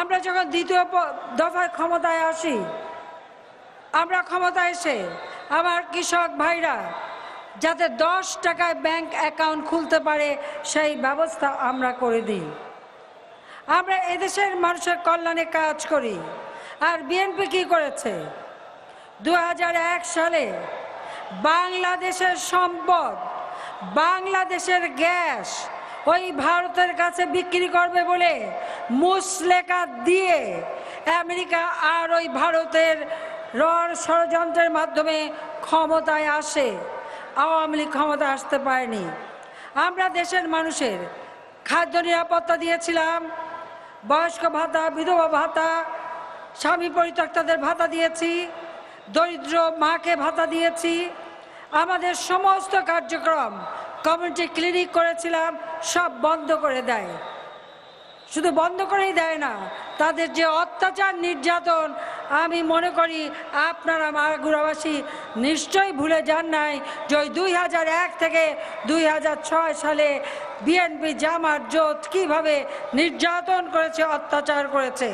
আমরা যখন দ্বিতীয় দফায় ক্ষমতায় আসি, আমরা ক্ষমতায় এসে আমার কৃষক ভাইরা যাতে দশ টাকায় ব্যাংক অ্যাকাউন্ট খুলতে পারে, সেই ব্যবস্থা আমরা করে দিই। আমরা এদেশের মানুষের কল্যাণে কাজ করি। আর বিএনপি কি করেছে? দু হাজার এক সালে বাংলাদেশের সম্পদ, বাংলাদেশের গ্যাস ওই ভারতের কাছে বিক্রি করবে বলে মুসলেকা দিয়ে আমেরিকা আর ওই ভারতের রড় ষড়যন্ত্রের মাধ্যমে ক্ষমতায় আসে। আওয়ামী লীগ ক্ষমতায় আসতে পারেনি। আমরা দেশের মানুষের খাদ্য নিরাপত্তা দিয়েছিলাম, বয়স্ক ভাতা, বিধবা ভাতা, স্বামী পরিত্যক্তাদের ভাতা দিয়েছি, দরিদ্র মাকে ভাতা দিয়েছি। আমাদের সমস্ত কার্যক্রম কমিউনিটি ক্লিনিক করেছিলাম, সব বন্ধ করে দেয়। শুধু বন্ধ করেই দেয় না, তাদের যে অত্যাচার নির্যাতন, আমি মনে করি আপনারা মাগুরাবাসী নিশ্চয়ই ভুলে যান নাই যে ওই দুই হাজার এক থেকে দুই হাজার ছয় সালে বিএনপি জামাত জোট কীভাবে নির্যাতন করেছে, অত্যাচার করেছে।